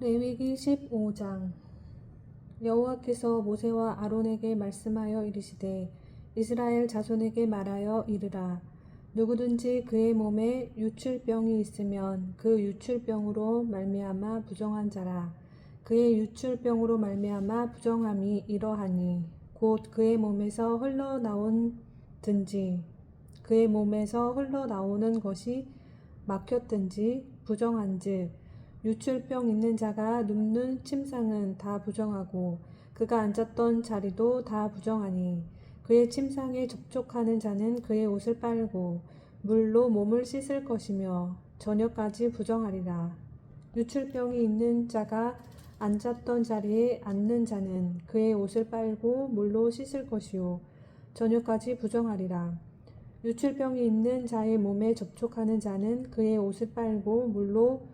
레위기 15장. 여호와께서 모세와 아론에게 말씀하여 이르시되 이스라엘 자손에게 말하여 이르라. 누구든지 그의 몸에 유출병이 있으면 그 유출병으로 말미암아 부정한 자라. 그의 유출병으로 말미암아 부정함이 이러하니 곧 그의 몸에서 흘러나온 든지 그의 몸에서 흘러나오는 것이 막혔든지 부정한즉 유출병 있는 자가 눕는 침상은 다 부정하고 그가 앉았던 자리도 다 부정하니 그의 침상에 접촉하는 자는 그의 옷을 빨고 물로 몸을 씻을 것이며 저녁까지 부정하리라. 유출병이 있는 자가 앉았던 자리에 앉는 자는 그의 옷을 빨고 물로 씻을 것이요 저녁까지 부정하리라. 유출병이 있는 자의 몸에 접촉하는 자는 그의 옷을 빨고 물로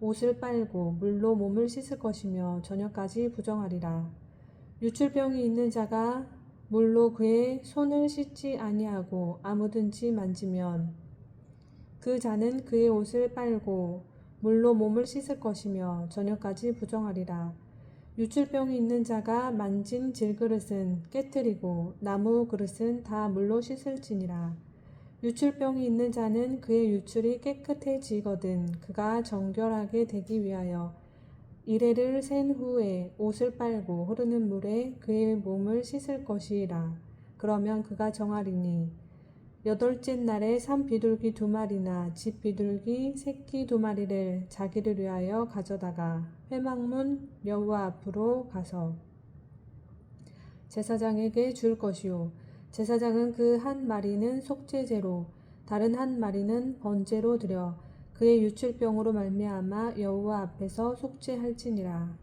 옷을 빨고 물로 몸을 씻을 것이며 저녁까지 부정하리라. 유출병이 있는 자가 물로 그의 손을 씻지 아니하고 아무든지 만지면 그 자는 그의 옷을 빨고 물로 몸을 씻을 것이며 저녁까지 부정하리라. 유출병이 있는 자가 만진 질그릇은 깨뜨리고 나무 그릇은 다 물로 씻을지니라. 유출병이 있는 자는 그의 유출이 깨끗해지거든 그가 정결하게 되기 위하여 이래를 센 후에 옷을 빨고 흐르는 물에 그의 몸을 씻을 것이라. 그러면 그가 정하리니 여덟째 날에 산 비둘기 두 마리나 집 비둘기 새끼 두 마리를 자기를 위하여 가져다가 회막문 여호와 앞으로 가서 제사장에게 줄 것이요 제사장은 그 한 마리는 속죄제로 다른 한 마리는 번제로 드려 그의 유출병으로 말미암아 여호와 앞에서 속죄할지니라.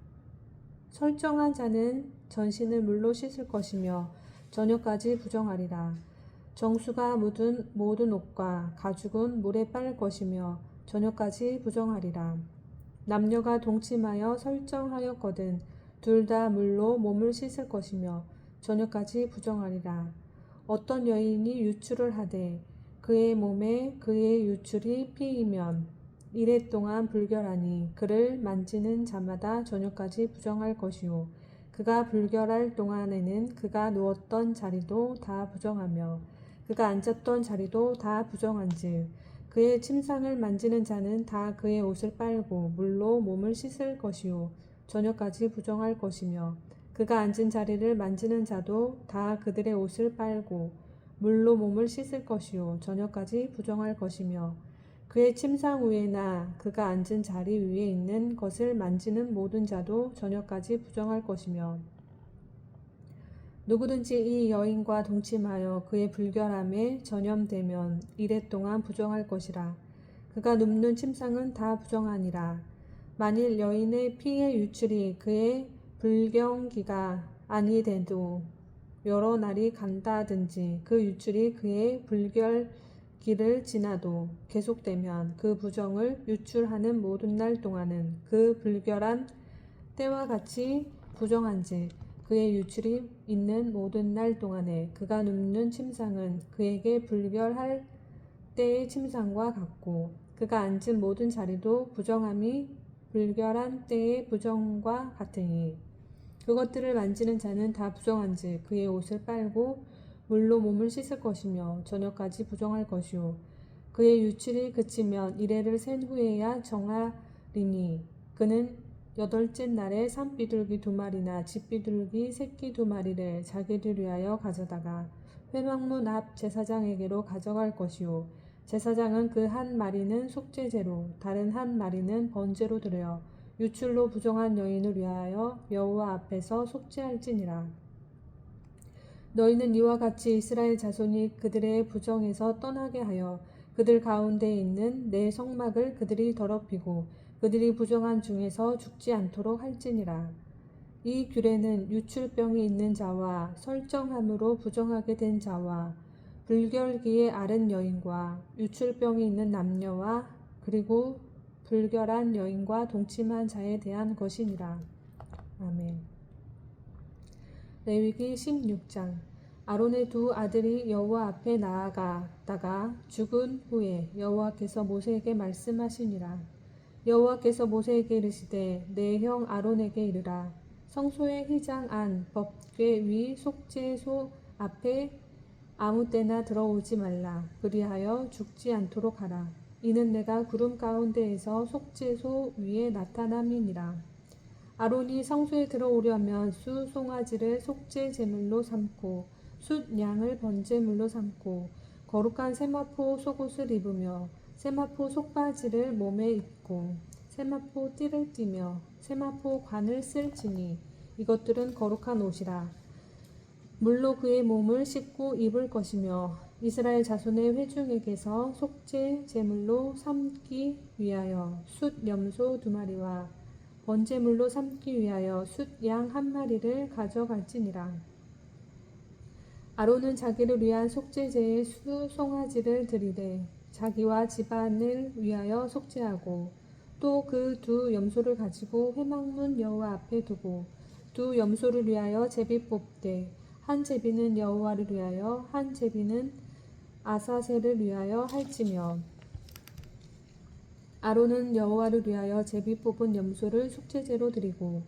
설정한 자는 전신을 물로 씻을 것이며 저녁까지 부정하리라. 정수가 묻은 모든 옷과 가죽은 물에 빨 것이며 저녁까지 부정하리라. 남녀가 동침하여 설정하였거든 둘 다 물로 몸을 씻을 것이며 저녁까지 부정하리라. 어떤 여인이 유출을 하되 그의 몸에 그의 유출이 피이면 이래 동안 불결하니 그를 만지는 자마다 저녁까지 부정할 것이요. 그가 불결할 동안에는 그가 누웠던 자리도 다 부정하며 그가 앉았던 자리도 다 부정한즉 그의 침상을 만지는 자는 다 그의 옷을 빨고 물로 몸을 씻을 것이요. 저녁까지 부정할 것이며 그가 앉은 자리를 만지는 자도 다 그들의 옷을 빨고 물로 몸을 씻을 것이요 저녁까지 부정할 것이며 그의 침상 위에나 그가 앉은 자리 위에 있는 것을 만지는 모든 자도 저녁까지 부정할 것이며 누구든지 이 여인과 동침하여 그의 불결함에 전염되면 이래 동안 부정할 것이라. 그가 눕는 침상은 다 부정하니라. 만일 여인의 피의 유출이 그의 불경기가 아니돼도 여러 날이 간다든지 그 유출이 그의 불결기를 지나도 계속되면 그 부정을 유출하는 모든 날 동안은 그 불결한 때와 같이 부정한지 그의 유출이 있는 모든 날 동안에 그가 눕는 침상은 그에게 불결할 때의 침상과 같고 그가 앉은 모든 자리도 부정함이 불결한 때의 부정과 같으니 그것들을 만지는 자는 다 부정한즉 그의 옷을 빨고 물로 몸을 씻을 것이며 저녁까지 부정할 것이요. 그의 유출이 그치면 이래를 센 후에야 정하리니 그는 여덟째 날에 산비둘기 두 마리나 집비둘기 새끼 두 마리를 자기를 위하여 가져다가 회막문 앞 제사장에게로 가져갈 것이요. 제사장은 그 한 마리는 속죄제로 다른 한 마리는 번제로 드려 유출로 부정한 여인을 위하여 여호와 앞에서 속죄할지니라. 너희는 이와 같이 이스라엘 자손이 그들의 부정에서 떠나게 하여 그들 가운데 있는 내 성막을 그들이 더럽히고 그들이 부정한 중에서 죽지 않도록 할지니라. 이 규례는 유출병이 있는 자와 설정함으로 부정하게 된 자와 불결기에 앓은 여인과 유출병이 있는 남녀와 그리고 불결한 여인과 동침한 자에 대한 것이니라. 아멘. 레위기 16장 아론의 두 아들이 여호와 앞에 나아가다가 죽은 후에 여호와께서 모세에게 말씀하시니라. 여호와께서 모세에게 이르시되 내 형 아론에게 이르라. 성소의 휘장 안 법궤 위 속죄소 앞에 아무 때나 들어오지 말라. 그리하여 죽지 않도록 하라. 이는 내가 구름 가운데에서 속죄소 위에 나타남이니라. 아론이 성소에 들어오려면 수 송아지를 속죄 제물로 삼고 숫 양을 번제물로 삼고 거룩한 세마포 속옷을 입으며 세마포 속바지를 몸에 입고 세마포 띠를 띠며 세마포 관을 쓸지니 이것들은 거룩한 옷이라 물로 그의 몸을 씻고 입을 것이며 이스라엘 자손의 회중에게서 속죄 제물로 삼기 위하여 숫 염소 두 마리와 번제물로 삼기 위하여 숫 양 한 마리를 가져갈지니라. 아론은 자기를 위한 속죄제의 수 송아지를 드리되 자기와 집안을 위하여 속죄하고 또 그 두 염소를 가지고 회막문 여호와 앞에 두고 두 염소를 위하여 제비 뽑되 한 제비는 여호와를 위하여 한 제비는 아사셀을 위하여 할지며 아론은 여호와를 위하여 제비 뽑은 염소를 속죄제로 드리고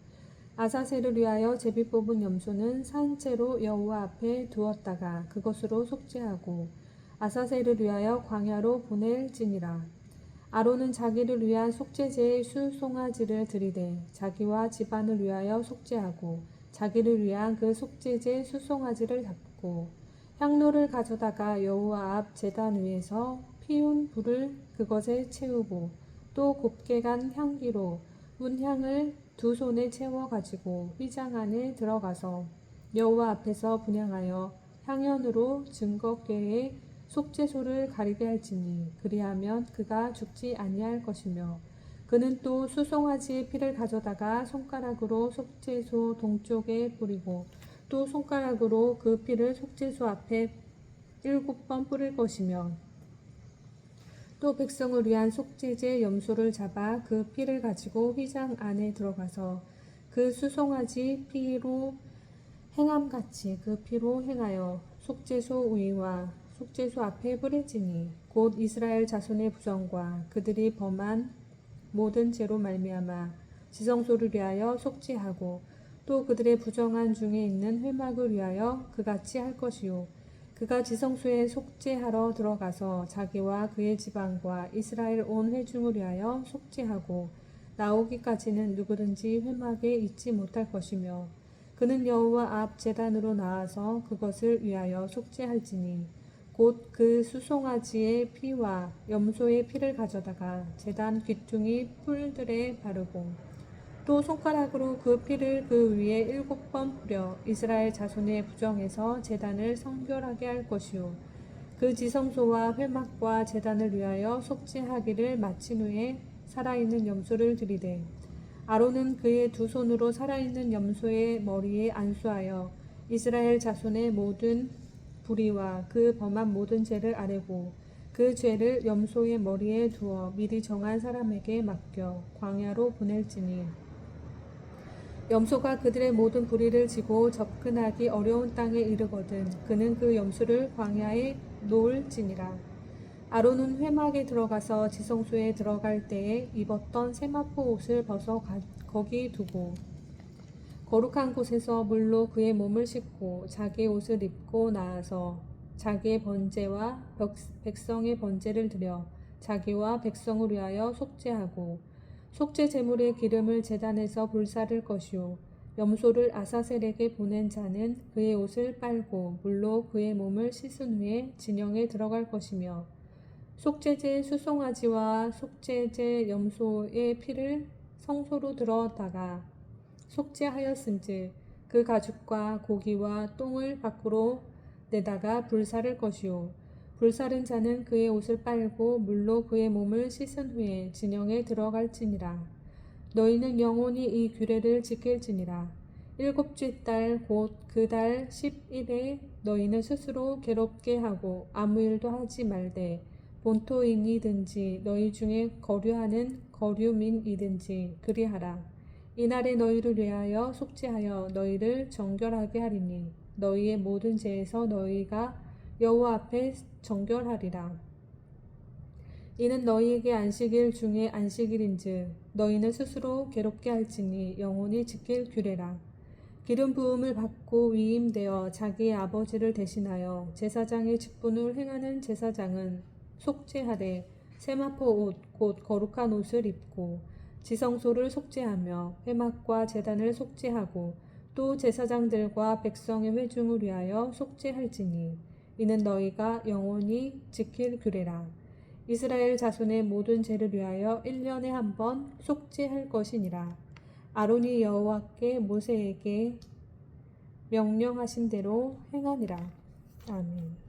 아사셀을 위하여 제비 뽑은 염소는 산채로 여호와 앞에 두었다가 그것으로 속죄하고 아사셀을 위하여 광야로 보낼지니라. 아론은 자기를 위한 속죄제의 수 송아지를 드리되 자기와 집안을 위하여 속죄하고 자기를 위한 그 속죄제 수송아지를 잡고 향로를 가져다가 여호와 앞 제단 위에서 피운 불을 그것에 채우고 또 곱게 간 향기로 문향을 두 손에 채워 가지고 휘장 안에 들어가서 여호와 앞에서 분향하여 향연으로 증거궤에 속죄소를 가리게 할지니 그리하면 그가 죽지 아니할 것이며 그는 또 수송아지의 피를 가져다가 손가락으로 속죄소 동쪽에 뿌리고 또 손가락으로 그 피를 속죄소 앞에 일곱 번 뿌릴 것이며 또 백성을 위한 속죄제 염소를 잡아 그 피를 가지고 휘장 안에 들어가서 그 수송아지 피로 행함같이 그 피로 행하여 속죄소 위와 속죄소 앞에 뿌릴지니 곧 이스라엘 자손의 부정과 그들이 범한 모든 죄로 말미암아 지성소를 위하여 속죄하고 또 그들의 부정한 중에 있는 회막을 위하여 그같이 할 것이요. 그가 지성소에 속죄하러 들어가서 자기와 그의 지방과 이스라엘 온 회중을 위하여 속죄하고 나오기까지는 누구든지 회막에 있지 못할 것이며 그는 여호와 앞 제단으로 나아서 그것을 위하여 속죄할지니 곧 그 수송아지의 피와 염소의 피를 가져다가 제단 귀퉁이 뿔들에 바르고 또 손가락으로 그 피를 그 위에 일곱 번 뿌려 이스라엘 자손의 부정에서 제단을 성결하게 할 것이요 그 지성소와 회막과 제단을 위하여 속죄하기를 마친 후에 살아있는 염소를 들이되 아론은 그의 두 손으로 살아있는 염소의 머리에 안수하여 이스라엘 자손의 모든 불의와 그 범한 모든 죄를 아뢰고 그 죄를 염소의 머리에 두어 미리 정한 사람에게 맡겨 광야로 보낼지니 염소가 그들의 모든 불의를 지고 접근하기 어려운 땅에 이르거든 그는 그 염소를 광야에 놓을지니라. 아론은 회막에 들어가서 지성소에 들어갈 때에 입었던 세마포 옷을 벗어 가, 거기 두고 거룩한 곳에서 물로 그의 몸을 씻고 자기의 옷을 입고 나아서 자기의 번제와 백성의 번제를 드려 자기와 백성을 위하여 속죄하고 속죄 제물의 기름을 제단에서 불사를 것이요 염소를 아사셀에게 보낸 자는 그의 옷을 빨고 물로 그의 몸을 씻은 후에 진영에 들어갈 것이며 속죄제 수송아지와 속죄제 염소의 피를 성소로 들어다가 속죄하였은즉 그 가죽과 고기와 똥을 밖으로 내다가 불사를 것이요 불사른 자는 그의 옷을 빨고 물로 그의 몸을 씻은 후에 진영에 들어갈지니라. 너희는 영원히 이 규례를 지킬지니라. 일곱째 달 곧 그 달 10일에 너희는 스스로 괴롭게 하고 아무 일도 하지 말되 본토인이든지 너희 중에 거류하는 거류민이든지 그리하라. 이날에 너희를 위하여 속죄하여 너희를 정결하게 하리니 너희의 모든 죄에서 너희가 여호와 앞에 정결하리라. 이는 너희에게 안식일 중에 안식일인즉 너희는 스스로 괴롭게 할지니 영원히 지킬 규례라. 기름 부음을 받고 위임되어 자기의 아버지를 대신하여 제사장의 직분을 행하는 제사장은 속죄하되 세마포 옷 곧 거룩한 옷을 입고 지성소를 속죄하며 회막과 제단을 속죄하고 또 제사장들과 백성의 회중을 위하여 속죄할지니 이는 너희가 영원히 지킬 규례라. 이스라엘 자손의 모든 죄를 위하여 1년에 한 번 속죄할 것이니라. 아론이 여호와께 모세에게 명령하신 대로 행하니라. 아멘.